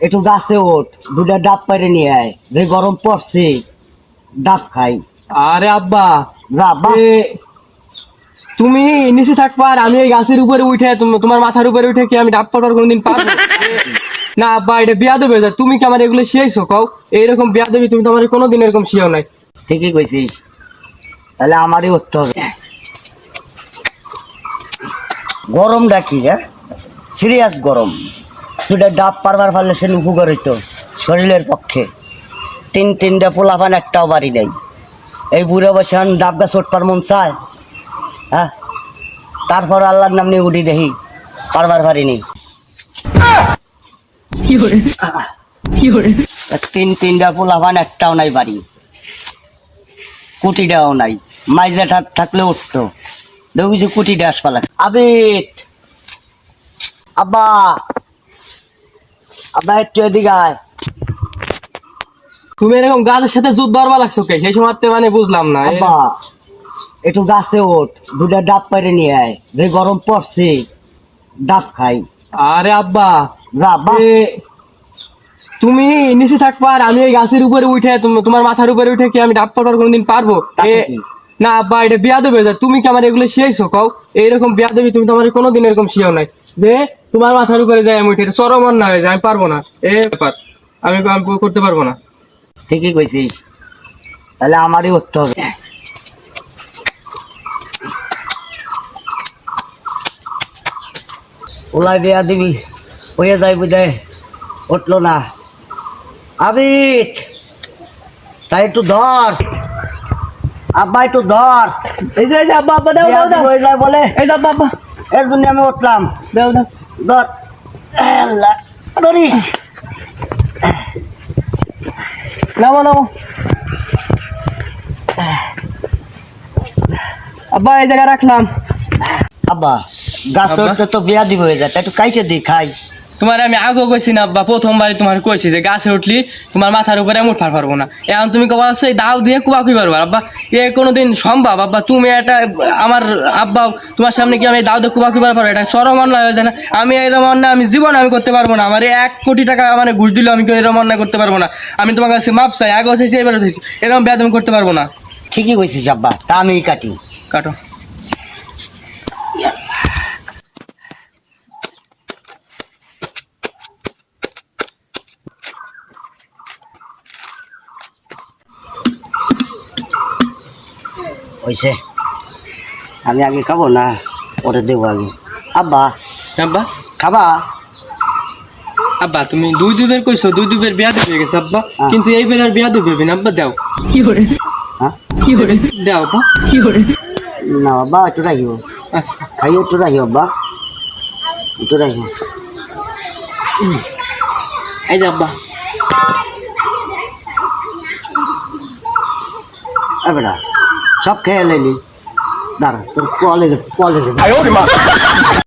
একটু গাছে ওঠ দুটা ডাব পাইরে নিয়ে আয় যে গরম পড়ছে ডাব খাই। আরে আব্বা যা তুমি নিচে থাকবা আর আমি এই গাছের উপরে উঠে তোমার মাথার উপরে উঠে কি আমি ডাব পাঠার কোনোদিন পারব? এ, না আব্বা এটা বিয়া দেবে তুমি কি আমার এগুলো শিয়াইছো? কও এইরকম বিয়া দেবী তুমি তো আমার কোনোদিন এরকম শিয়াও নাই। ঠিকই কইছিস। তাহলে আমারই উঠতে হবে গরম ডাকি হ্যাঁ? সিরিয়াস গরম। দুটা ডাব পারবার পারলে সে উপকার হইতো শরীরের পক্ষে। তিন তিনটা পোলাপান একটাও বাড়ি নেই। এই বুড়ো বসে এখন ডাব গাছ উঠবার মন চায় হ্যাঁ? তারপর আল্লাহর নাম নিয়ে উঠি দেখি পারবার পারিনি। তিন তিনটা পোলাপান একটাও নাই বাড়ি। কুটিটাও নাই। মাইজা থাক- থাকলে উঠতো। দেখি যে কুটিটা লাগে আবিত আব্বা! আব্বা একটু এদিকে আয়। তুমি এরকম গাছের সাথে যুদ্ধ ধরবা লাগছো কে? সেই মানে বুঝলাম না আব্বা একটু গাছে ওঠ দুটা ডাব পাইরে নিয়ে আয়। যে গরম পড়ছে ডাব খাই। আরে আব্বা যা তুমি নিচে থাকবা আর আমি এই গাছের উপরে উঠে তোমার মাথার উপরে উঠে কি আমি ডাব পাঠার কোনোদিন পারব? না আব্বা এটা বিয়া দেবে তুমি কি আমার এগুলো শিয়াইছো? কও এইরকম বিয়া দেবী তুমি তো আমার কোনোদিন এরকম শিয়াও নাই। যে তোমার মাথার উপরে যাই আমি উঠে এটা চরম না হয়ে যায় আমি পারব না। এ ব্যাপার আমি করতে পারব না। ঠিকই কইছিস। তাহলে আমারই উঠতে হবে। ওলাই বিয়া দিবি হয়ে যাই বুঝে উঠল না। আবিত তাই একটু ধর। আব্বা একটু ধর। এই যে আব্বা আব্বা দাও দাও দাও। যায় বলে। এই দাও আব্বা। এর জন্য আমি উঠলাম। দাও দাও। ধর আল্লাহ, ধরিস নামো নামো আব্বা এই জায়গায় রাখলাম আব্বা গাছ তো বিয়া দিব হয়ে যায় একটু কাইটে দিই খাই তোমার আমি আগেও কইছি না আব্বা প্রথমবারই তোমার কইছি যে গাছে উঠলি তোমার মাথার উপরে আমি উঠার পারব না। এখন তুমি কবা এই দাও দিয়ে কুবা কুই পারব। আব্বা এ কোনো দিন সম্ভব? আব্বা তুমি এটা আমার আব্বা তোমার সামনে কি আমি দাও দিয়ে কুবা কুই পারব? এটা সরম অন্যায় হয়ে যায় না। আমি এরকম অন্যায় আমি জীবন আমি করতে পারব না। আমার এক কোটি টাকা মানে ঘুষ দিলেও আমি কেউ এরকম অন্যায় করতে পারব না। আমি তোমার কাছে মাপ চাই আগেও চাইছি এবারও চাইছি। এরকম ব্যাধ আমি করতে পারব না। ঠিকই কইছিস আব্বা। তা আমি কাটি। কাটো। হয়েছে আমি আগে খাব না ওটা দেবো আগে। আব্বা। আব্বা? খাবা? আব্বা তুমি দুই দুবের কইছো দুই দুবের বিয়া দিবে গেছে আব্বা। কিন্তু এই বেলার বিয়া দিবে না আব্বা দাও। কি করে হ্যাঁ দাও আব্বা। না বাবা একটু রাখিও। আচ্ছা। খাইও একটু রাখিও আব্বা। একটু রাখিও। এই যে আব্বা। এবারে সব খেয়ে লাইলি দাঁড়া তোর কলেজে কলেজে